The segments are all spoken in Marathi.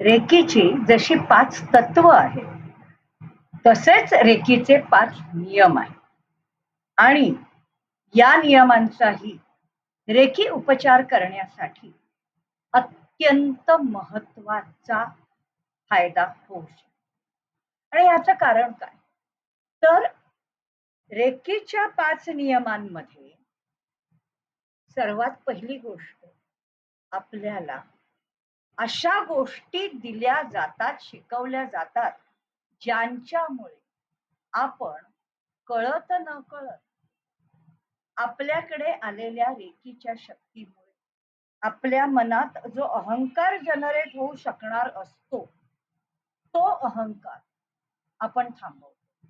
रेकीची जशी पाच तत्व आहेत तसेच रेकीचे पाच नियम आहेत. आणि या नियमांचाही रेकी उपचार करण्यासाठी अत्यंत महत्त्वाचा फायदा होऊ शकतो. आणि याचं कारण काय? तर रेकीच्या पाच नियमांमध्ये सर्वात पहिली गोष्ट आपल्याला अशा गोष्टी दिल्या जातात शिकवल्या जातात ज्यांच्यामुळे आपण कळत न कळत आपल्याकडे आलेल्या रेकीच्या शक्तीमुळे आपल्या मनात जो अहंकार जनरेट होऊ शकणार असतो तो अहंकार आपण थांबवतो.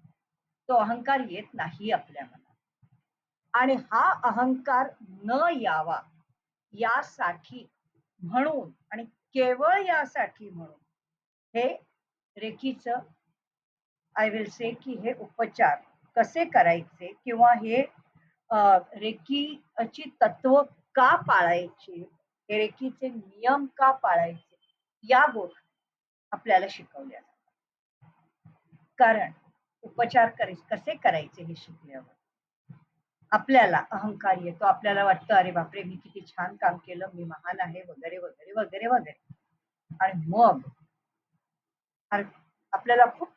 तो अहंकार येत नाही आपल्या मनात. आणि हा अहंकार न यावा यासाठी म्हणून आणि केवळ यासाठी म्हणून हे रेखीच आय विल से की हे उपचार कसे करायचे किंवा हे रेखीची तत्व का पाळायचे? हे रेखीचे नियम का पाळायचे? या गोष्टी आपल्याला शिकवल्या जातात. कारण उपचार कसे करायचे हे शिकल्यावर? आपल्याला अहंकार येतो. आपल्याला वाटतं अरे बापरे मी किती छान काम केलं मी महान आहे वगैरे वगैरे वगैरे वगैरे. आणि मग आपल्याला खूप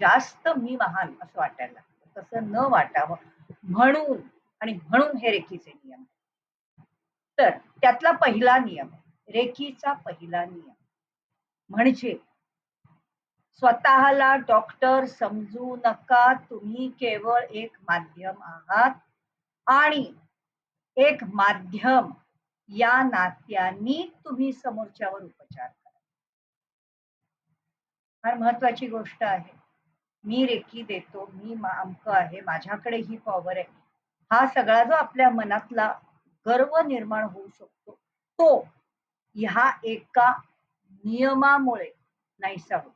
जास्त मी महान असं वाटायला लागतं. तसं न वाटावं. म्हणून आणि म्हणून हे रेखीचे नियम तर त्यातला पहिला नियम रेखीचा पहिला नियम. म्हणजे स्वतःला डॉक्टर समजू नका. तुम्ही केवळ एक माध्यम आहात. आणि एक माध्यम या नात्यांनी तुम्ही समोरच्यावर उपचार करा. फार महत्वाची गोष्ट आहे. मी रेखी देतो मी अमक आहे माझ्याकडे ही पॉवर आहे. हा सगळा जो आपल्या मनातला गर्व निर्माण होऊ शकतो तो ह्या एका नियमामुळे नाहीसा होतो.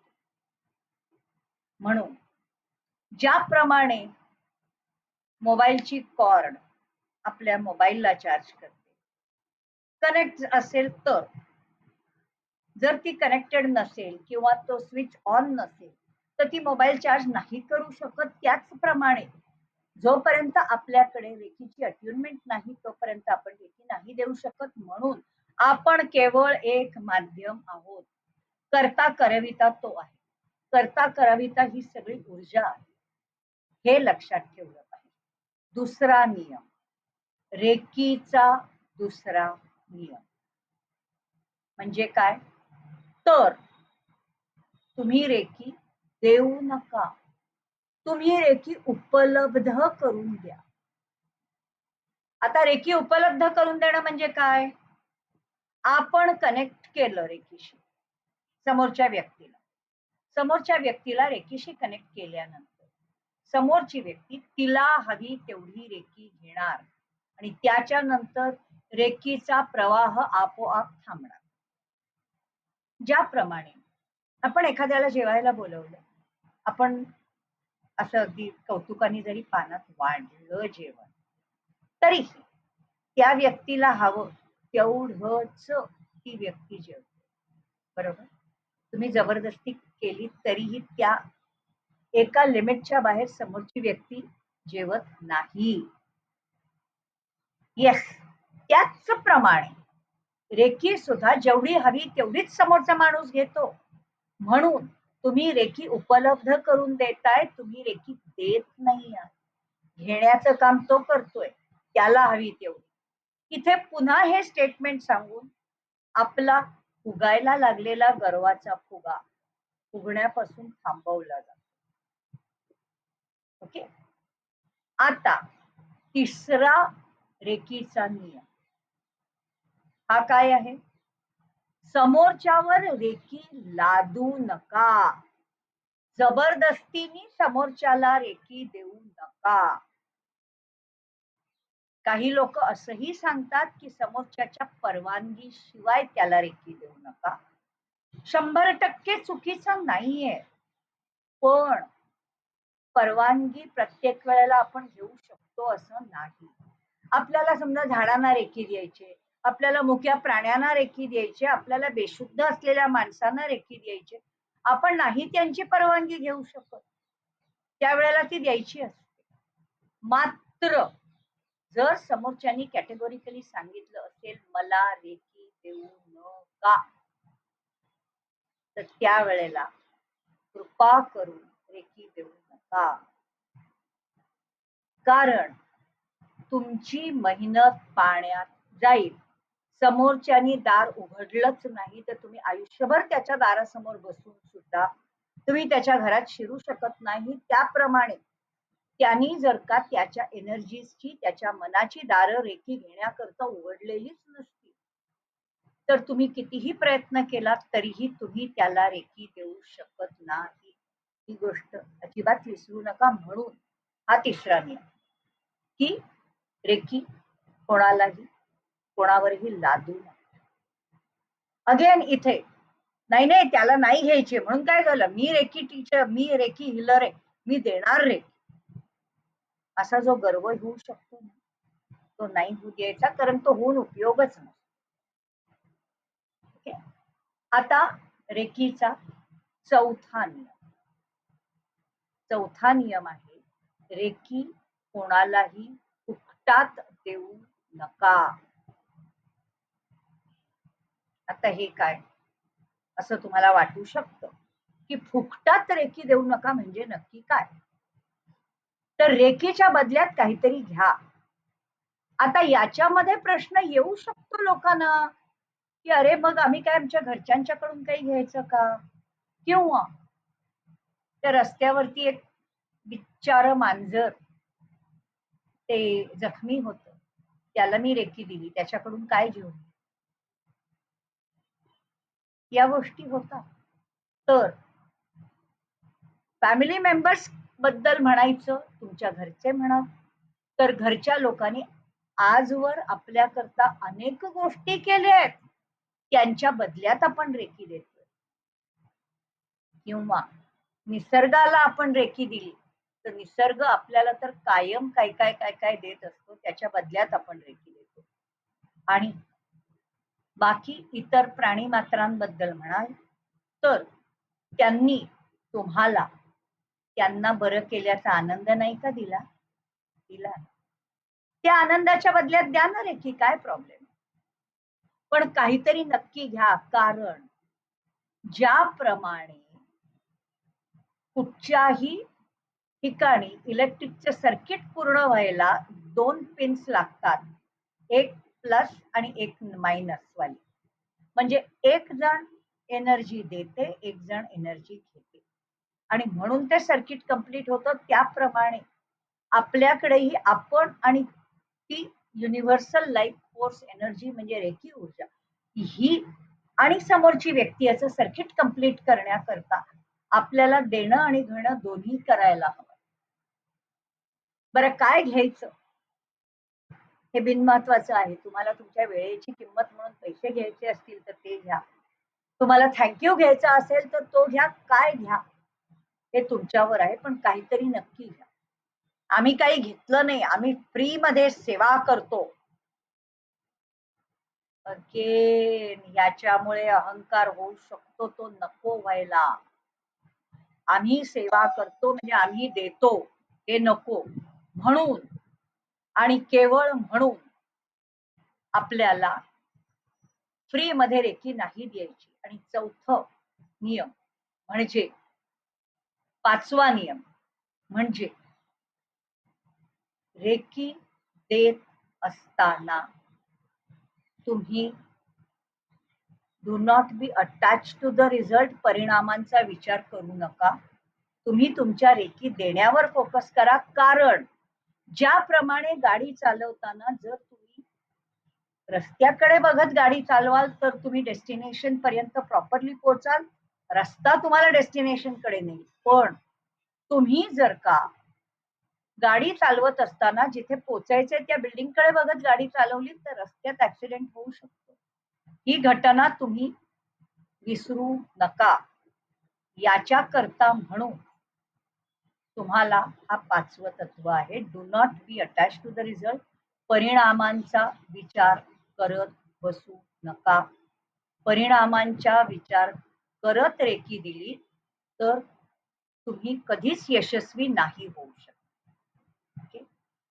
म्हणून ज्याप्रमाणे मोबाईलची कॉर्ड आपल्या मोबाईलला चार्ज करते. कनेक्ट असेल तर जर ती कनेक्टेड नसेल किंवा तो स्विच ऑन नसेल तर ती मोबाईल चार्ज नाही करू शकत. त्याचप्रमाणे जोपर्यंत आपल्याकडे रेखीची अट्युनमेंट नाही तोपर्यंत आपण रेखी नाही देऊ शकत. म्हणून आपण केवळ एक माध्यम आहोत. करता करविता तो आहे. करता करविता ही सगळी ऊर्जा आहे. हे लक्षात ठेवलं दुसरा नियम. रेकीचा दुसरा नियम. म्हणजे काय? तर तुम्ही रेकी देऊ नका. तुम्ही रेकी उपलब्ध करून द्या. आता रेकी उपलब्ध करून देणं म्हणजे काय? आपण कनेक्ट केलं रेकीशी. समोरच्या व्यक्तीला. समोरच्या व्यक्तीला रेकीशी कनेक्ट केल्यानंतर. समोरची व्यक्ती तिला हवी तेवढी रेकी घेणार आणि त्याच्यानंतर रेकीचा प्रवाह आपोआप थांबणार. ज्याप्रमाणे आपण एखाद्याला जेवायला बोलवलं आपण असं अगदी कौतुकाने जरी पानात वाढलं जेवण तरीही त्या व्यक्तीला हवं तेवढंच ती व्यक्ती जेवते. बरोबर? तुम्ही जबरदस्ती केली तरीही त्या एका लिमिटच्या बाहेर समोरची व्यक्ती जेवत नाही. येस त्याच प्रमाणे रेखी सुद्धा जेवढी हवी तेवढीच समोरचा माणूस घेतो. म्हणून तुम्ही रेखी उपलब्ध करून देताय तुम्ही रेखी देत नाही घेण्याचं काम तो करतोय त्याला हवी तेवढी. इथे पुन्हा हे स्टेटमेंट सांगून आपला उगायला लागलेला गर्वाचा फुगा उगण्यापासून थांबवला जातो. ओके? आता तिसरा रेकीचा नियम. हा काय आहे? समोरच्यावर रेकी लादू नका. जबरदस्तीने समोरच्याला रेकी देऊ नका. काही लोक असंही सांगतात की समोरच्याच्या परवानगी शिवाय त्याला रेकी देऊ नका. शंभर टक्के चुकीचं नाहीये. पण परवानगी प्रत्येक वेळेला आपण घेऊ शकतो असं नाही. आपल्याला समजा झाडांना रेखी द्यायचे आपल्याला मुख्या प्राण्यांना रेखी द्यायची आपल्याला बेशुद्ध असलेल्या माणसांना रेखी द्यायची आपण नाही त्यांची परवानगी घेऊ शकत. त्यावेळेला ती द्यायची असते. मात्र जर समोरच्यानी कॅटेगोरिकली सांगितलं असेल मला रेखी देऊ नका तर त्यावेळेला कृपा करून रेखी देऊ नका. कारण तुमची मेहनत पाण्यात जाईल. समोरच्यानी दार उघडलंच नाही तर तुम्ही आयुष्यभर त्याच्या दारासमोर बसून सुद्धा तुम्ही त्याच्या घरात शिरू शकत नाही. त्याप्रमाणे त्यांनी जर का त्याच्या एनर्जीची त्याच्या मनाची दारं रेखी घेण्याकरता उघडलेलीच नसती. तर तुम्ही कितीही प्रयत्न केला तरीही तुम्ही त्याला रेखी देऊ शकत नाही. ही गोष्ट अजिबात विसरू नका म्हणून हा तिसरा नियम. की रेखी कोणालाही कोणावरही लादू नका. अगेन इथे नाही नाही त्याला नाही घ्यायचे. म्हणून काय झालं? मी रेकी टीचर मी रेकी हिलर आहे. मी देणार रे असा जो गर्व होऊ शकतो ना तो नाही होऊ द्यायचा कारण तो होऊन उपयोगच नाही आता रेकीचा चौथा नियम. चौथा नियम आहे रेकी कोणालाही फुकटात देऊ नका. आता हे काय? असं तुम्हाला वाटू शकतं की फुकटात रेकी देऊ नका म्हणजे नक्की काय? तर रेकीच्या बदल्यात काहीतरी घ्या. आता याच्यामध्ये प्रश्न येऊ शकतो लोकांना की अरे मग आम्ही काय आमच्या घरच्यांच्याकडून काही घ्यायचं का? किंवा त्या रस्त्यावरती एक बिचार मांजर ते जखमी होत. त्याला मी रेकी दिली. त्याच्याकडून काय घेऊन या गोष्टी होतात. तर फॅमिली मेंबर्सबद्दल म्हणायचं तुमच्या घरचे म्हणा तर घरच्या लोकांनी आजवर आपल्याकरता अनेक गोष्टी केल्या आहेत. त्यांच्या बदल्यात आपण रेकी देतोय. किंवा निसर्गाला आपण रेखी दिली तर निसर्ग आपल्याला तर कायम काय काय काय काय देत असतो त्याच्या बदल्यात आपण रेखी देतो. आणि बाकी इतर प्राणी मात्रांबद्दल म्हणाल तर त्यांनी तुम्हाला त्यांना बरं केल्याचा आनंद नाही का दिला? दिला त्या आनंदाच्या बदल्यात द्या ना रेखी काय प्रॉब्लेम पण काहीतरी नक्की घ्या कारण ज्याप्रमाणे कुठच्याही ठिकाणी इलेक्ट्रिकचे सर्किट पूर्ण व्हायला दोन पिन्स लागतात. एक प्लस आणि एक मायनस वाली. म्हणजे एक जण एनर्जी देते एक जण एनर्जी घेते. आणि म्हणून ते सर्किट कंप्लीट होतं. त्याप्रमाणे आपल्याकडेही आपण आणि ती युनिव्हर्सल लाईफ फोर्स एनर्जी म्हणजे रेखी ऊर्जा ही आणि समोरची व्यक्ती याचं सर्किट कंप्लीट करण्याकरता आपल्याला देणं आणि घेणं दोन्ही करायला हवं. बरं काय घ्यायचं? हे बिनमहत्वाचं आहे. तुम्हाला तुमच्या वेळेची किंमत म्हणून पैसे घ्यायचे असतील तर ते घ्या. तुम्हाला थँक्यू घ्यायचा असेल तर तो घ्या. काय घ्या? हे तुमच्यावर आहे पण काहीतरी नक्की घ्या. आम्ही काही घेतलं नाही. आम्ही फ्री मध्ये सेवा करतो. अगेन याच्यामुळे अहंकार होऊ शकतो. तो नको व्हायला. आम्ही सेवा करतो म्हणजे आम्ही देतो. हे नको. म्हणून आणि केवळ म्हणून आपल्याला फ्री मध्ये रेखी नाही द्यायची. आणि चौथ नियम म्हणजे पाचवा नियम म्हणजे रेकी देत असताना तुम्ही do not be attach to the result परिणामांचा विचार करू नका. तुम्ही तुमच्या रेकी देण्यावर फोकस करा. कारण ज्याप्रमाणे गाडी चालवताना जर तुम्ही रस्त्याकडे बघत गाडी चालवाल तर तुम्ही डेस्टिनेशन पर्यंत प्रॉपरली पोहोचाल. रस्ता तुम्हाला डेस्टिनेशनकडे नेईल. पण तुम्ही जर का गाडी चालवत असताना जिथे पोचायचंय त्या बिल्डिंगकडे बघत गाडी चालवली तर रस्त्यात ऍक्सिडेंट होऊ शकतो. ही घटना तुम्ही विसरू नका. याच्या करता म्हणून तुम्हाला हा पाचवं तत्व आहे. Do not be attach to the result परिणामांचा विचार करत बसू नका. परिणामांचा विचार करत रेखी दिली तर तुम्ही कधीच यशस्वी नाही होऊ शकत.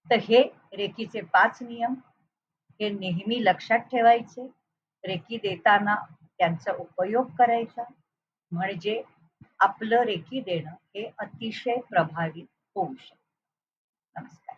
तर हे रेखीचे पाच नियम. हे नेहमी लक्षात ठेवायचे. रेकी देताना त्यांचा उपयोग करायचा. म्हणजे आपलं रेकी देणं हे अतिशय प्रभावी होऊ शकतं. नमस्कार.